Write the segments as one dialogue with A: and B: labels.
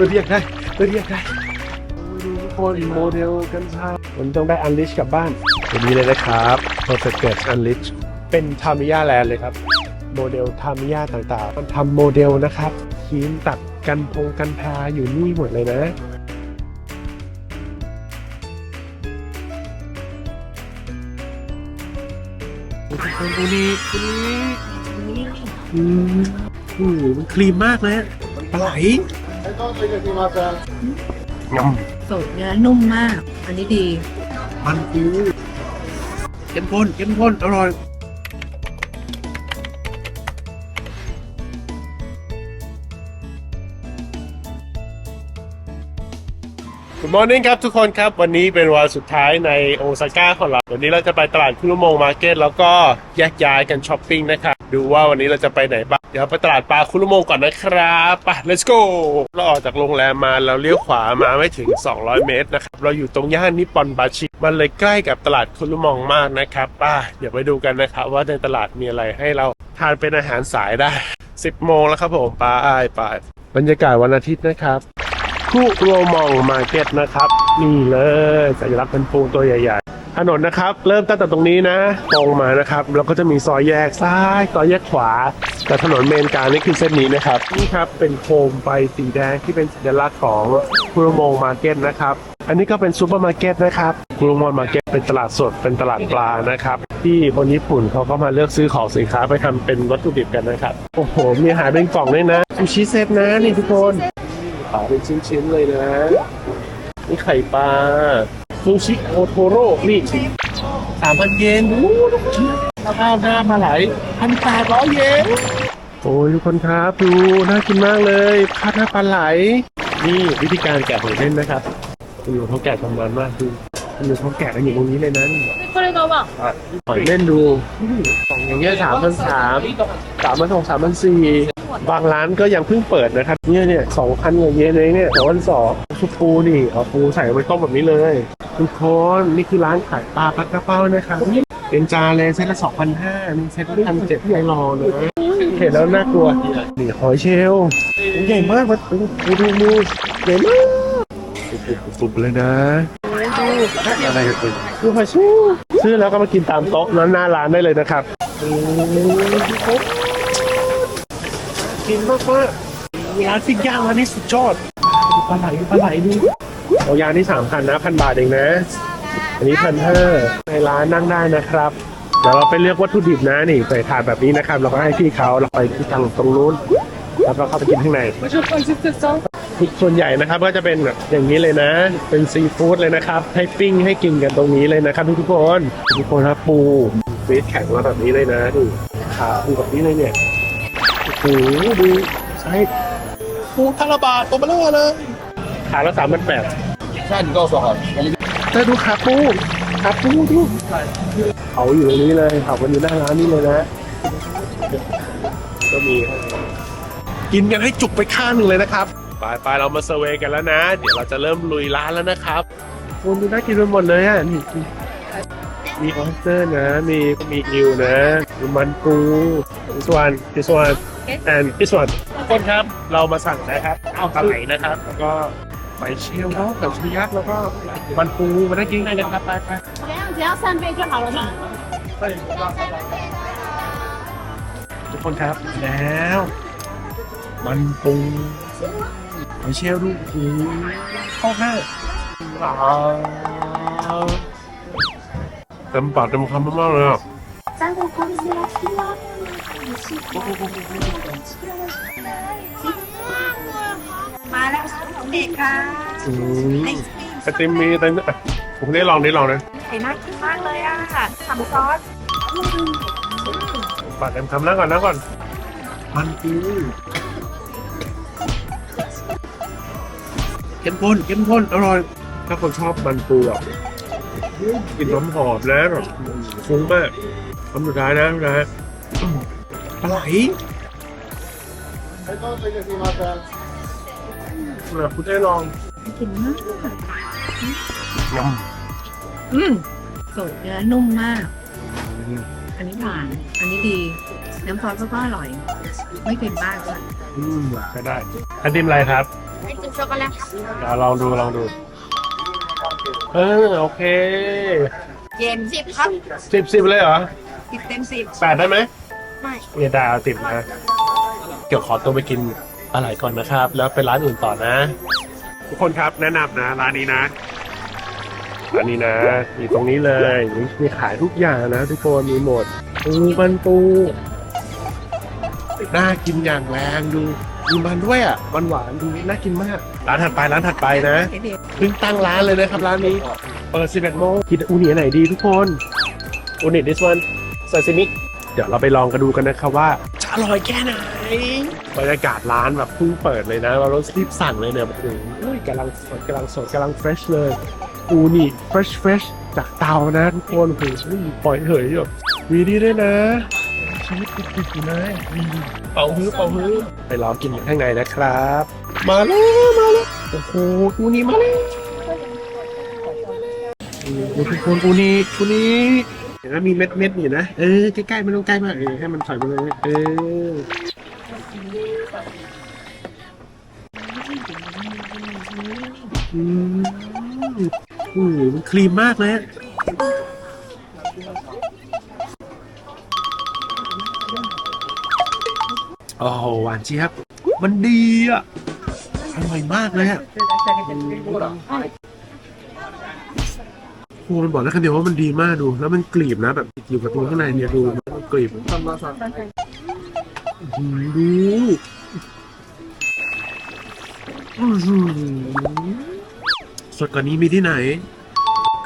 A: ตัวที่อยากได้ตัวที่อยากได้ดูทุกคนโมเดลกัญชาผมต้องได้อันลิชกลับบ้านตัวนี้เลยนะครับ Perfect Catch Unleash เป็นทามิยาแลนด์เลยครับ โมเดลทามิยาต่างๆ มันทำโมเดลนะครับครีมตัดกันพงกันพาอยู่นี่หมดเลยนะทุกคนดูนี่ดูนี่อืมโอ้โหมันครีมมากเลยอะปลาไหล ย
B: สดเนื้อนุ่มมาก อันนี้ดีำ
A: มันปูเข้มข้นเข้มข้นอร่อย Good morning ครับทุกคนครับ วันนี้เป็นวันสุดท้ายในโอซาก้าของเรา วันนี้เราจะไปตลาดคุรุโมงมาร์เก็ตแล้วก็แยกย้ายกันช้อปปิ้งนะครับ ดูว่าวันนี้เราจะไปไหนบ้าง เดี๋ยวไปตลาดปลาคุรุโมงก่อนนะครับไป let's go เราออกจากโรงแรมมาเราเลี้ยวขวามาไม่ถึง 200 เมตรนะครับ เราอยู่ตรงย่านนิปอนบาชิ มันเลยใกล้กับตลาดคุรุโมงมากนะครับไปเดี๋ยวไปดูกันนะครับ ว่าในตลาดมีอะไรให้เราทานเป็นอาหารสายได้ 10 โมงแล้วครับผมไปไปบรรยากาศวันอาทิตย์นะครับคุโรมองมาร์เก็ตนะครับ นี่เลยสัญลักษณ์เป็นปูตัวใหญ่ ถนนนะครับ เริ่มตั้งแต่ตรงนี้นะ ตรงมานะครับ แล้วก็จะมีซอยแยกซ้ายซอยแยกขวา แต่ถนนเมนกลางนี่คือเส้นนี้นะครับ นี่ครับเป็นโคมไฟสีแดงที่เป็นสัญลักษณ์ของคุโรมองมาร์เก็ตนะครับ อันนี้ก็เป็นซูเปอร์มาร์เก็ตนะครับคุโรมองมาร์เก็ตเป็นตลาดสดเป็นตลาดปลานะครับที่คนญี่ปุ่นเขาก็มาเลือกซื้อของสินค้าไปทำเป็นวัตถุดิบกันนะครับ โอ้โห มีอาหารเป็นกล่องด้วยนะซูชิเซตนะนี่ทุกคนปลาเป็นชิ้นๆเลยนะ นี่ไข่ปลา ซูชิโอโทโร่นี่สามพันเยนโอ้ทุกคนข้าวหน้ามาไหลพันแปดร้อยเยน โอ้ยทุกคนครับดูน่ากินมากเลยข้าวหน้าปลาไหล นี่วิธีการแกะหอยเล่นนะครับคุณอยู่เขาแกะทำนานมากดูคุณอยู่เขาแกะกันอยู่ตรงนี้เลยนั้น
B: これがは
A: หอยเล่นดูกล่องอย่างเงี้ยสามพันสามสามพันสองสามพันสี่ บางร้านก็ยังเพิ่งเปิดนะครับ เนี่ยเนี่ยสองพันกว่าเยนเองเนี่ยสองพันสองชุบปูนี่เอาปูใส่ไว้ต้มแบบนี้เลยทุกคนนี่คือร้านขายปลาปลากระเป้านะครับเป็นจานเลยเซตละสองพันห้ามีเซตละพันเจ็ดที่ยังรอเลยเห็นแล้วน่ากลัวนี่หอยเชลล์ใหญ่มากมันดูดูดูใหญ่มากสุบเลยนะอะไรกันเป็นดูหอยเชลล์ซื้อแล้วก็มากินตามโต๊ะนั้นหน้าร้านได้เลยนะครับ กินมากมากร้านปิ้งย่างร้านนี้สุดยอดดูปลาไหลดูปลาไหลดูเอายางที่สามพันนะพันบาทเองนะ อันนี้พันห้าในร้านนั่งได้นะครับเดี๋ยวเราไปเลือกวัตถุดิบนะนี่ใส่ถาดแบบนี้นะครับ เราก็ให้พี่เขาเราไปที่ทางตรงนู้นแล้วก็เข้าไปกินข้างในส่วนใหญ่นะครับก็จะเป็นแบบอย่างนี้เลยนะ เป็นซีฟู้ดเลยนะครับ ให้ปิ้งให้กินกันตรงนี้เลยนะครับทุกๆคนทุกคนครับปูเฟสแข็งมาแบบนี้เลยนะดูขาปูแบบนี้เลยเนี่ย โอ้หดูใช่ปูทาราบาตัวเบลอเลยขาละสามพันแปด
C: ใช่ถูกต้องส
A: องแต่ดูขาปูขาปูดูเขาอยู่ตรงนี้เลยเขากันอยู่หน้าร้านนี่เลยนะ ก็มี กินกันให้จุกไปข้างหนึ่งเลยนะครับไปไปเรามาเซเวยกันแล้วนะ เดี๋ยวเราจะเริ่มลุยร้านแล้วนะครับคนณดูน่ากินไปหมดเลยอะนี่มีออสเตอร์นะ มีมีอิวนะมีมันปูสวานสวาน one and this one ทุกคนครับ เรามาสั่งนะครับเอาปลาไหลนะครับ แล้วก็ไปเชลล์แล้วกับชิยักษ์แล้วก็มันปูมาได้กินได้เลยครับไปไป
B: 怎样？只要三杯就好了吗？
A: ทุกคนครับแล้ว มันปูหอยเชลล์ดูโอ้โหเข้าหน้าว้าวเต็มปากเต็มคำมากๆเลยอ่ะ
D: 三个公司要听啊，
B: มาแล้วเด็กค่ะ
A: อืมไอติมมีไอติมอะผมได้ลองได้ลองนะ
B: ไข่น่ากินมากเลยอะทำซอส
A: ปากเต็มคำนั่งก่อนนั่งก่อน มันปูเข้มข้นเข้มข้นอร่อย ถ้าคนชอบมันปูอะกลินหอมหอมๆนะแบบฟุ้งมากคำสุดท้ายนะนะ ฮะปลาไหลนะคุณได้ลอง
B: กินมาก
A: ย
B: อืมสดเนื้อนุ่มมากำอันนี้ผ่าน อันนี้ดี น้ำซอสก็อร่อย ไม่เค็มมากด้วย
A: อืมก็ได้อันดิมอะไรครับ
D: Itu coklat.
A: อะลองดูลองดู เออโอเค
B: เย็นสิบครับ
A: สิบสิบเลยเหรอ
B: สิบเต็มสิบ
A: แปดได้ไหม
D: ไม่
A: เอดาเอาติดมาเดี๋ยวขอตัวไปกินอะไรก่อนนะครับ แล้วไปร้านอื่นต่อนะ ทุกคนครับแนะนำนะ ร้านนี้นะร้านนี้นะมีตรงนี้เลยมีมีขายทุกอย่างนะ ทุกคนมีหมดปูมันปูน่ากินอย่างแรงดูมีมันด้วยอะมันหวานๆดูน่ากินมากร้านถัดไปร้านถัดไปนะ
B: เด็ด
A: เพิ่งตั้งร้านเลยนะครับร้านนี้เปิด11โมงกินอูนิอันไหนดีทุกคนอูนิ this one ซาซิมิเดี๋ยวเราไปลองกันดูกันนะครับว่า จะอร่อยแค่ไหนบรรยากาศร้านแบบเพิ่งเปิดเลยนะ เรารีบสั่งเลยเนี่ยโอ้โหกำลังสดกำลังสดกำลังเฟรชเลยอูนิ fresh fresh จากเตานะทุกคนโอ้โหปล่อยเหยแบบมีนี่ด้วยนะชีวิตติดๆอยู่นะอืมเป่าฮื้อเป่าฮื้อไปลองกินข้างในนะครับ มาแล้วมาแล้วโอ้โหอูนิมาแล้วดูทุกคนอูนี่อูนี่ เห็นไหมมีเม็ดเม็ดอยู่นะ เออ ใกล้ๆไม่ต้องใกล้มากเออให้มันถอยไปเลย เอออืมโอ้โหมันครีมมากเลยโอ้โหหวานเจี๊ยบ มันดีอะ อร่อยมากเลยอะ โอ้มันบอกแล้วคำเดียวว่ามันดีมากดู แล้วมันกรีบนะแบบติดอยู่กับตัวข้างในเนี่ยดูมันกรีบอื้อหือดูสดกว่านี้มีที่ไหน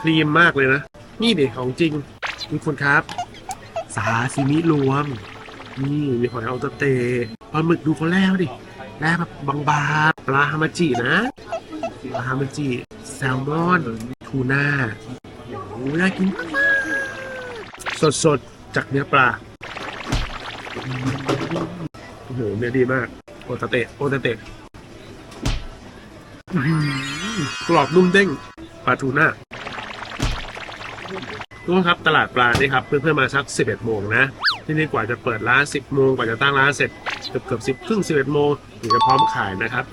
A: ครีมมากเลยนะ นี่เด็ของจริงทุกคนครับ สาซิมิรวม นี่มีหอยอัลตเตปลาหมึกดูเขาแล้วดิแล่แบบบางๆปลาฮามาจินะปลาฮามาจิ แซลมอน ทูน่า น่ากินสดสดจากเนื้อปลา โอ้โหเนื้อดีมาก โอตาเตะ โอตาเตะ กรอบนุ่มเด้งปลาทูน่าทุกคนครับตลาดปลานี่ครับ เพื่อนๆมาสัก 11 โมงนะ ที่นี่กว่าจะเปิดร้าน 10 โมงกว่าจะตั้งร้านเสร็จ เกือบเกือบสิบครึ่ง11 โมงถึงจะพร้อมขายนะครับ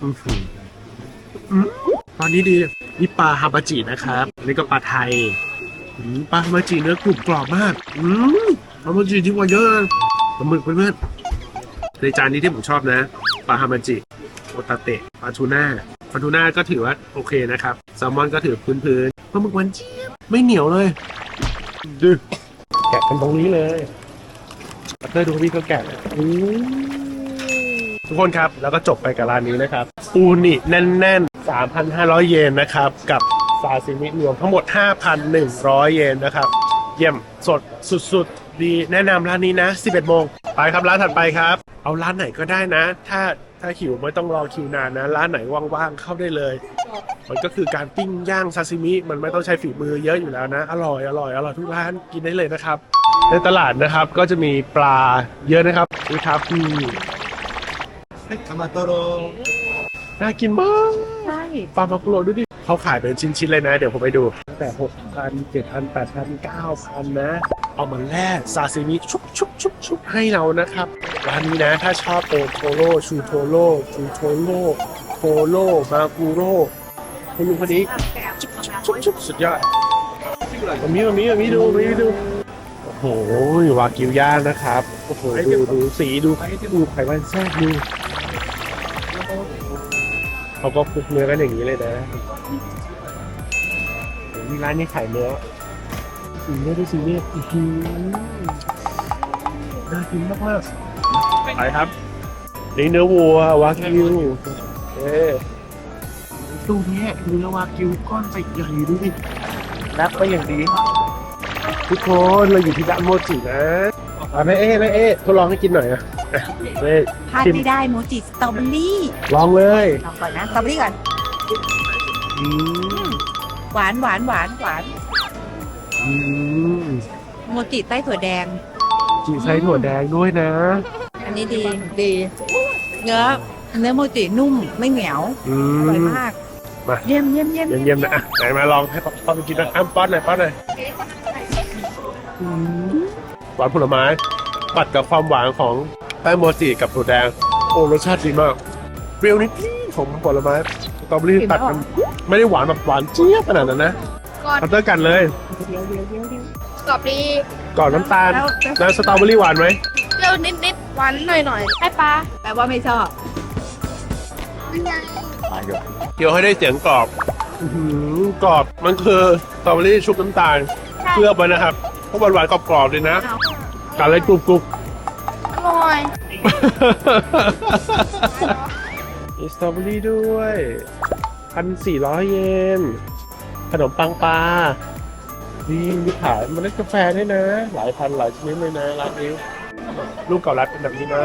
A: อืมตอนนี้ดี นี่ปลาฮาบาจินะครับอันนี้ก็ปลาไทยอืมปลาฮาบาจิเนื้อกรุบกรอบมากอืมฮาบาจิที่กว่าเยอะเลยปลาหมึกเพื่อนๆในจานนี้ที่ผมชอบนะปลาฮาบาจิโอตาเตะปลาทูน่าปลาทูน่าก็ถือว่าโอเคนะครับแซลมอนก็ถือพื้นๆปลาหมึกหวานเจี๊ยบไม่เหนียวเลยดูแกะกันตรงนี้เลยปัตเตอร์ดูพี่ก็แกะเลยอู้ทุกคนครับแล้วก็จบไปกับร้านนี้นะครับอูนิแน่นๆ 3,500 เยนนะครับ กับซาซิมิรวมทั้งหมด 5,100 เยนนะครับ เยี่ยมสดสุดๆ ดีแนะนำร้านนี้นะ 11 โมง ไปครับร้านถัดไปครับ เอาร้านไหนก็ได้นะ ถ้าถ้าหิวไม่ต้องรอคิวนานนะ ร้านไหนว่างๆ เข้าได้เลย มันก็คือการปิ้งย่างซาซิมิ มันไม่ต้องใช้ฝีมือเยอะอยู่แล้วนะ อร่อยอร่อยอร่อยทุกร้านกินได้เลยนะครับ ในตลาดนะครับก็จะมีปลาเยอะนะครับอุทาฟีทามา
C: โตโร
A: น่ากินมาก ปลามากุโรดูดิเขาขายเป็นชิ้นๆเลยนะ เดี๋ยวผมไปดู ตั้งแต่หกพันเจ็ดพันแปดพันเก้าพันนะ เอามาแล่ซาซิมิชุบชุบชุบชุบให้เรานะครับ ร้านนี้นะถ้าชอบโอโทโร่ชูโทโร่ชูโทโร่โทโร่มากุโร่คุณลุงคนนี้ชุบชุบชุบชุบสุดยอดมามีมามีมามีดูมามีดูโอ้โหวากิวย่างนะครับโอ้โหดูดูสีดูดูไขมันแทรกดู เขาก็คลุกเนื้อกันอย่างนี้เลยนะโอ้โหร้านนี้ขายเนื้อสีเนื้อดูสีเนื้ออื้อหือน่ากินมากๆไปครับนี่เนื้อวัววากิวเอ๊ตู้เนี้ยเนื้อวากิวก้อนใหญ่ๆดูดิแรปไปอย่างดี ทุกคนเราอยู่ที่ร้านโมจินะอะแม่เอ๊ะแม่เอ๊ะทดลองให้กินหน่อยอะ อะแม่
B: พลาด
A: ชิม
B: ไม่ได้โมจิสตรอเบอรี่
A: ลองเลย
B: ลองก่อนนะสตรอเบอรี่ก่อน
A: อืม
B: หวานหวานหวานหวาน
A: อืม
B: โมจิใต้ถั่วแดง
A: จีใส่ถั่วแดงด้วยนะ
B: อันนี้ดีดี เนื้อเนื้อโมจินุ่มไม่เหนียว
A: อื
B: อร่อย
A: ม
B: มาก
A: มา
B: เยี่ยมเยี่ยมเยี่ยม
A: เยี่ยมๆนะอะไหนมาลองให้ป้อนกินนะอ้ำป้อนหน่อยป้อนหน่อยอืมหวานผลไม้ปัดกับความหวานของ แป้งโมจิกับถั่วแดง โอ้รสชาติดีมาก เปรี้ยวนิดของผลไม้สตรอเบอรี่ตัดกันไม่ได้หวานแบบหวานเจี๊ยบขนาดนั้นนะ
B: ก่อน
A: พัตเตอร์กันเลย
B: กรอบดี
A: ก่อนน้ำตาล
B: แล้ว
A: แล้วสตรอเบอรี่หวานไหม
B: เปรี้ยวนิดๆหวานหน่อยๆให้ปลาแปลว่าไม่ชอบ
A: เคี้ยวให้ได้เสียงกรอบอื้อหือกรอบมันคือสตรอเบอรี่ชุบน้ำตาลเคลือบไว้นะครับเพราะหวานๆกรอบๆเลยนะ
B: อ้าว
A: กัดเลยกรุบกรุบ
B: อร่อย
A: มีสตรอเบอรี่ด้วยพันสี่ร้อยเยน ขนมปังปลานี่มีขายเมันเล็ดกาแฟด้วยนะ หลายพันหลายชนิดเลยนะร้านนี้ลูกเก่ารัดเป็นแบบนี้นะ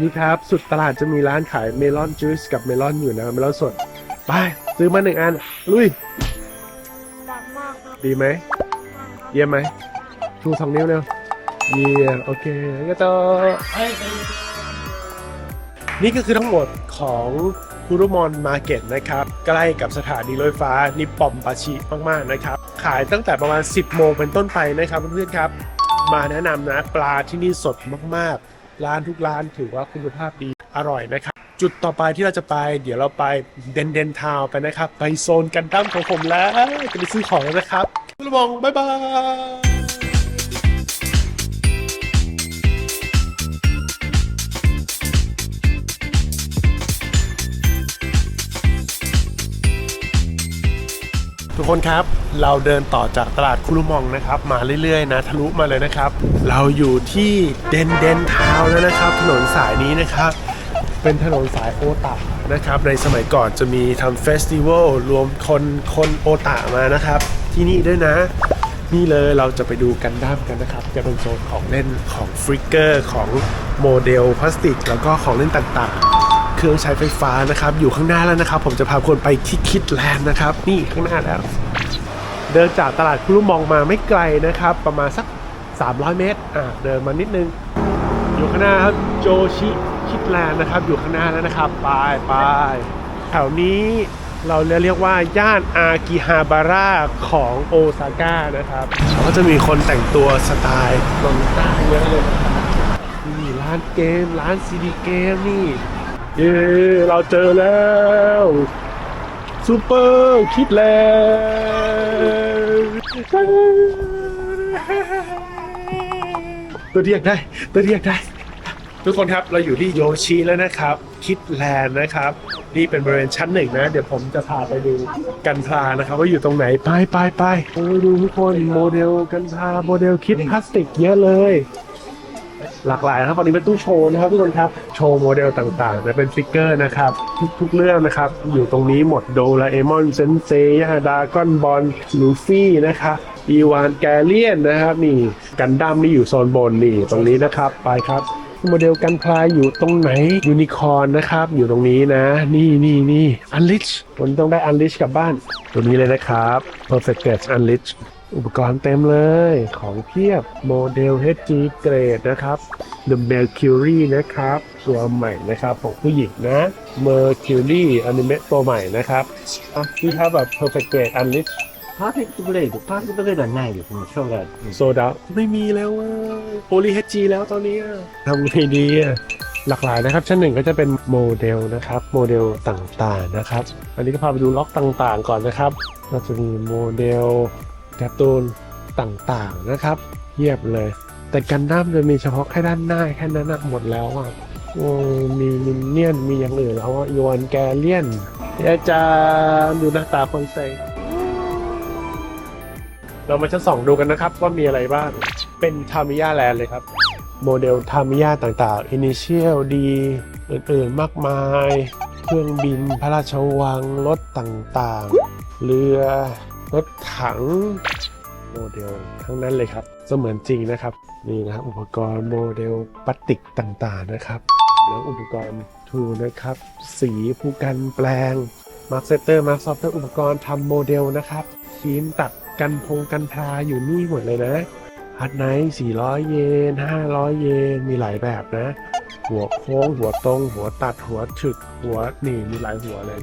A: นี่ครับ สุดตลาดจะมีร้านขายเมลอนจูสกับเมลอนอยู่นะ เมลอนสด ไป ซื้อมาหนึ่งอัน ลุย ดีไหม เยี่ยมไหมชูสองนิ้วเร็ว เยี่ยมโอเคก็ต่อนี่ก็คือทั้งหมดของคุรุมอนมาร์เก็ตนะครับ ใกล้กับสถานีรถไฟฟ้านิปปอมปาชิมาก ๆ นะครับ ขายตั้งแต่ประมาณ 10 โมงเป็นต้นไปนะครับเพื่อนๆครับ มาแนะนำนะ ปลาที่นี่สดมากๆ ร้านทุกร้านถือว่าคุณภาพดีอร่อยนะครับ จุดต่อไปที่เราจะไปเดี๋ยวเราไปเดนเดนทาวไปนะครับ ไปโซนกันดั้มของผมแล้ว จะไปซื้อของแล้วนะครับคุณมองบ๊ายบาย ทุกคนครับเราเดินต่อจากตลาดคุรุมองนะครับ มาเรื่อยๆนะทะลุมาเลยนะครับ เราอยู่ที่เดนเดนทาวแล้วนะครับ ถนนสายนี้นะครับ เป็นถนนสายโอตานะครับ ในสมัยก่อนจะมีทำเฟสติวัลรวมคนคนโอตามานะครับ ที่นี่ด้วยนะ นี่เลยเราจะไปดูกันด้ามกันนะครับ จะเป็นโซนของเล่นของฟริกเกอร์ของโมเดลพลาสติก แล้วก็ของเล่นต่างๆ รื่องใช้ไฟฟ้านะครับ อยู่ข้างหน้าแล้วนะครับ ผมจะพาคนไปที่คิดแลนด์นะครับ นี่ข้างหน้าแล้ว เดินจากตลาดคุรุมองมาไม่ไกลนะครับ ประมาณสัก 300 เมตรอ่าเดินมานิดนึง อยู่ข้างหน้าครับโจชิคิดแลนด์นะครับ อยู่ข้างหน้าแล้วนะครับไปไปแถวนี้เราเรียกว่าย่านอากิฮาบาระของโอซาก้านะครับก็จะมีคนแต่งตัวสไตล์ลงต้เยอะเลยนี่ร้านเกม ร้านซีดีเกมนี่ เย้เราเจอแล้วซูเปอร์คิดแลนด์ตัวที่อยกได้ตัวที่อยกได้ ทุกคนครับเราอยู่ที่โยชิแล้วนะครับ คิดแลนด์นะครับ นี่เป็นบริเวณชั้นหนึ่งนะ เดี๋ยวผมจะพาไปดูกันพลานะครับ ว่าอยู่ตรงไหน ไปไปไปโอ้ดูทุกคนโมเดลกันพลาโมเดลคิดพลาสติกเยอะเลย หลากหลายนะครับวันนี้เป็นตู้โชว์นะครับทุกคนครับโชว์โมเดลต่างๆนะเป็นฟิกเกอร์นะครับทุกทุกเรื่องนะครับ อยู่ตรงนี้หมดโดราเอมอนเซนเซยาดากอนบอลลูฟี่นะครับอีวานแกเลียนนะครับนี่กันดั้มนี่อยู่โซนบนนี่ตรงนี้นะครับไปครับโมเดลกันพลายอยู่ตรงไหนยูนิคอร์นนะครับ อยู่ตรงนี้นะ นี่นี่นี่อันลิชวันต้องได้อันลิชกลับบ้าน ตัวนี้เลยนะครับ Perfect g a t e Unleash อุปกรณ์เต็มเลยของเพียบโมเดล HG เกรดนะครับ The Mercury นะครับ ตัวใหม่นะครับของผู้หญิงนะ Mercury Animate ตัวใหม่นะครับที่ถ้าแบบ Perfect Grade อั
C: นนี้ภาคที่ไล่ได้ดูภาคที่ไม่ได้ดันหนอยู่ผมชอบกัน
A: โซดาไม่มีแล้วเว้ยโพลี HG แล้วตอนนี้อะทำไงดีอะหลากหลายนะครับ ชั้นหนึ่งก็จะเป็นโมเดลนะครับ โมเดลต่างๆนะครับ อันนี้ก็พาไปดูล็อกต่างๆ ก่อนนะครับ เราจะมีโมเดล การ์ตูนต่างๆนะครับเทียบเลย แต่กันดั้มจะมีเฉพาะแค่ด้านหน้าแค่นั้นหมดแล้วอะมีมินเนี่ยนมีอย่างอื่นแล้วอะยวนแกเลียนอาจารย์ดูหน้าตาคนใส่เรามาชั้นสองดูกันนะครับว่ามีอะไรบ้าง เป็นทามิยาแลนด์เลยครับ โมเดลทามิยาต่างๆ Initial D อื่นๆ มากมาย เครื่องบินพระราชวัง รถต่างๆ เรือ รถถังโมเดลทั้งนั้นเลยครับ เสมือนจริงนะครับ นี่นะอุปกรณ์โมเดลพลาสติกต่างๆนะครับ แล้วอุปกรณ์ทูนะครับ สีผู้กันแปลงมาร์คเซเตอร์มาร์คซอฟต์อุปกรณ์ทำโมเดลนะครับครีมตัดกันพงกันพาอยู่นี่หมดเลยนะฮัดไนท์400 เยน 500 เยน มีหลายแบบนะ หัวโค้ง หัวตรง หัวตัด หัวฉึก หัวนี่ มีหลายหัวเลย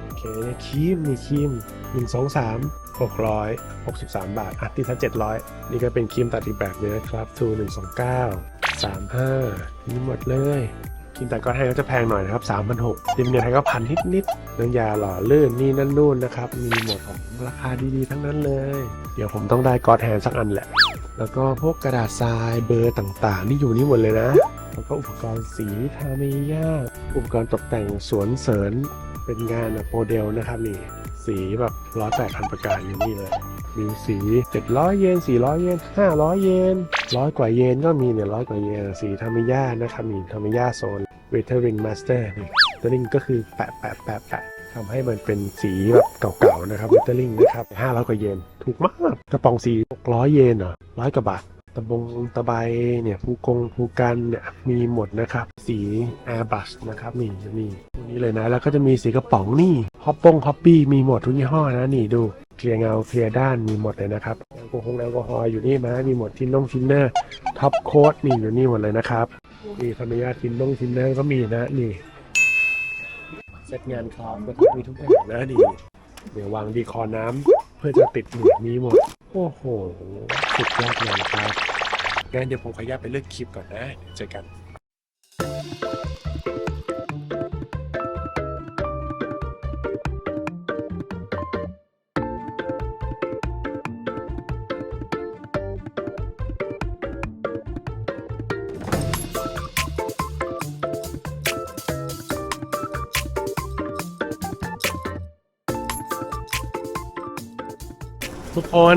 A: โอเคครีมมีครีม1 2 3 600 63 บาทอะตีซะ700 นี่ก็เป็นครีมตัดอีกแบบนึงนะครับทู129 35มีหมดเลยครีทีมแต่ก็ไทยก็จะแพงหน่อยนะครับ3 6 0 0ทีมเนียไทยก็พันนิดนิดๆน้ำยาหล่อลื่นนี่นั่นนู่นนะครับ มีหมดของราคาดีๆ ทั้งนั้นเลย เดี๋ยวผมต้องได้กอดแฮนสักอันแหละ แล้วก็พวกกระดาษทรายเบอร์ต่างๆ นี่อยู่นี่หมดเลยนะ แล้วก็อุปกรณ์สีทาเมย่าอุปกรณ์ตกแต่งสวนเสริญเป็นงานโมเดลนะครับนี่สีแบบ ร้อยแปดพันประการอยู่นี่เลยมีสี 700 เยน 400 เยน 500 เยนร้อยกว่าเยนก็มีเนี่ยร้อยกว่าเยนสีทามิยานะครับมีทามิยาโซนเวเทอริงมาสเตอร์นี่เวเทอริงก็คือแปะแปะแปะแปะทำให้มันเป็นสีแบบเก่าๆนะครับเวเทอริงนะครับ500 กว่าเยน ถูกมาก กระป๋องสี 600 เยนเหรอร้อยกว่าบาท ตะบงตะไบเนี่ยภูกงภูกันเนี่ยมีหมดนะครับ สี Airbus นะครับนี่จะมีพวกนี้เลยนะ แล้วก็จะมีสีกระป๋องนี่ฮอปปงฮอปปี้มีหมดทุกยี่ห้อนะนี่ดูเคลียร์เงาเคลียร์ด้านมีหมดเลยนะครับแอลกอฮอล์แอลกอฮอล์อยู่นี่มามีหมดทินนงทินเนอร์ท็อปโค้ดนี่อยู่นี่หมดเลยนะครับนี่ธรรมยาทินนงทินเนอร์ก็มีนะนี่เซตงานคอมก็มีทุกอย่างนะดีเดี๋ยววางดีคอน้ำเพื่อจะติดหนุนมีหมด โอ้โห สุดยอดเลยครับงั้นเดี๋ยวผมขออนุญาตไปเลือกคลิปก่อนนะเดี๋ยวเจอกัน ทุกคน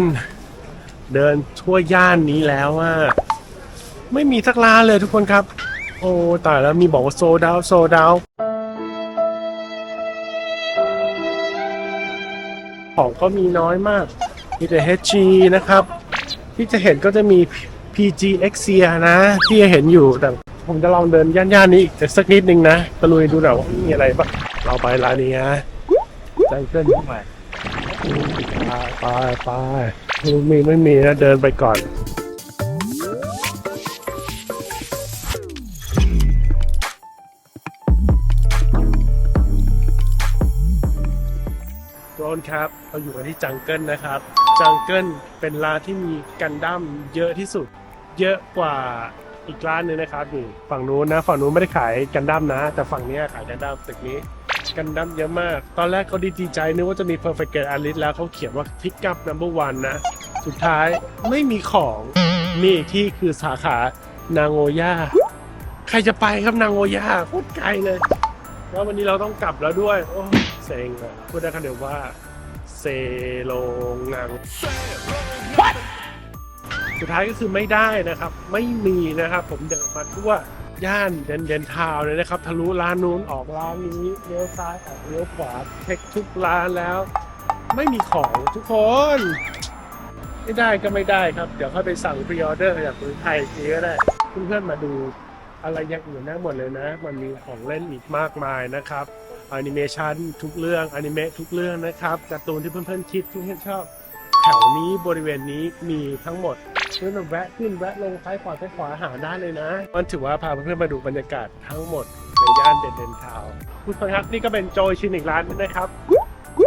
A: เดินทั่วย่านนี้แล้วว่า ไม่มีสักร้านเลยทุกคนครับ โอ้ตายแล้วมีบอกว่าโซดาวโซดาวของก็มีน้อยมาก มีแต่ HG นะครับ ที่จะเห็นก็จะมี PG x c i a นะ ที่จะเห็นอยู่แต่ผมจะลองเดินย่านๆนี้อีกสักนิดนึงนะตะลุยดูหน่อยว่ามีอะไรบ้างเราไปร้านนี้ฮะใจเต้นขึ้นมา ไปไปไปไม่มีไม่มีนะเดินไปก่อนโดนครับเราอยู่กันที่จังเกิลนะครับ จังเกิลเป็นร้านที่มีกันดั้มเยอะที่สุด เยอะกว่าอีกร้านนึงนะครับอยู่ฝั่งนู้นนะ ฝั่งนู้นไม่ได้ขายกันดั้มนะ แต่ฝั่งนี้ขายกันดั้มตึกนี้ กันดั้มเยอะมาก ตอนแรกเขาดีดีใจนึกว่าจะมี Perfect Get Alice แล้วเขาเขียนว่า Pick up number one นะ สุดท้ายไม่มีของนี่ที่คือสาขานางโอย่าใครจะไปครับนางโอย่าโคตรไกลเลย แล้ววันนี้เราต้องกลับแล้วด้วย โอ้เซ็งอะพูดได้คำเดียวว่า เซโลงังสุดท้ายก็คือไม่ได้นะครับ ไม่มีนะครับ ผมเดินมาทั่ว ย่านเดนเดนทาวเลยนะครับ ทะลุร้านนู้นออกร้านนี้เลี้ยวซ้ายออกเลี้ยวขวาเช็คทุกร้านแล้ว ไม่มีของทุกคน ไม่ได้ก็ไม่ได้ครับ เดี๋ยวค่อยไปสั่งพรีออเดอร์จากเมืองไทยอีกทีก็ได้เพื่อนๆมาดูอะไรย่างอื่นได้หมดเลยนะ มันมีของเล่นอีกมากมายนะครับแอนิเมชันทุกเรื่องอนิเมะทุกเรื่องนะครับการ์ตูนที่เพื่อนๆคิดที่เพื่อนๆชอบ แถวนี้บริเวณนี้มีทั้งหมด เพื่อนแวะขึ้นแวะลงซ้ายขวาซ้ายขวาหาได้เลยนะมันถือว่าพาเพื่อนๆมาดูบรรยากาศทั้งหมดในย่านเด่นเดนทาวคุณผู้ชมครับนี่ก็เป็นโจยชินอีกร้านนะครับ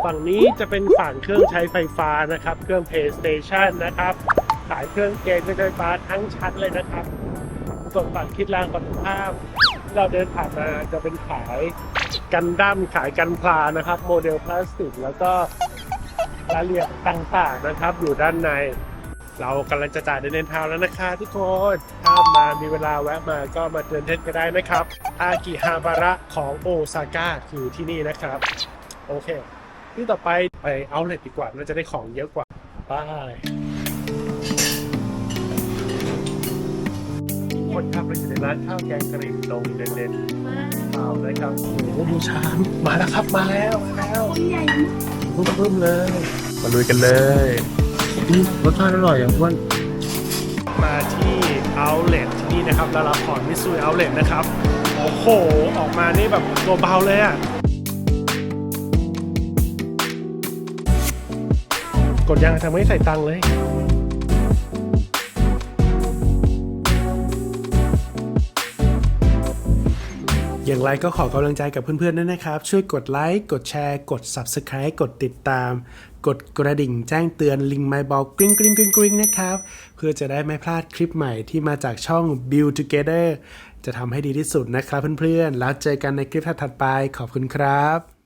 A: ฝั่งนี้จะเป็นฝั่งเครื่องใช้ไฟฟ้านะครับ เครื่อง PlayStation นะครับขายเครื่องเกมเครื่องใช้ไฟฟ้าทั้งชั้นเลยนะครับ ส่วนฝั่งคิดล่างฝั่งตรงข้ามที่เราเดินผ่านมาจะเป็นขายกันดั้มขายกันพลานะครับ โมเดลพลาสติก แล้วก็รายละเอียดต่างๆนะครับ อยู่ด้านใน เรากำลังจะจ่ายเดินทางแล้วนะคะทุกคนถ้ามามีเวลาแวะมาก็มาเดินเล่นก็ได้นะครับ อากิฮาบาระของโอซาก้าคือที่นี่นะครับ โอเค ที่ต่อไปไปเอาเลทดีกว่าน่าจะได้ของเยอะกว่าไปคนขับเราอยู่ในร้านข้าวแกงกะหรี่ลงเด่นๆเปล่าเลยครับโอ้โหดูช้างมาแล้วครับมาแล้วมาแล้วพุ่มพุ่มเลย มาลุยกันเลยอืม รสชาติอร่อยอะอ้วนมาที่เอาเลทที่นี่นะครับดาราพรมิซูเอาเลทนะครับ โอ้โห ออกมานี่แบบตัวเบาเลยอะกดยังทำไม่ใส่ตังค์เลยอย่างไรก็ขอกำลังใจกับเพื่อนๆด้วยนะครับ ช่วยกดไลค์ กดแชร์ กด Subscribe กดติดตามกดกระดิ่งแจ้งเตือนลิงไมบอลกริ๊งกริ๊งกริ๊งกริ๊งนะครับ เพื่อจะได้ไม่พลาดคลิปใหม่ที่มาจากช่อง Build Together จะทำให้ดีที่สุดนะครับเพื่อนๆ แล้วเจอกันในคลิปถัดๆไปขอบคุณครับ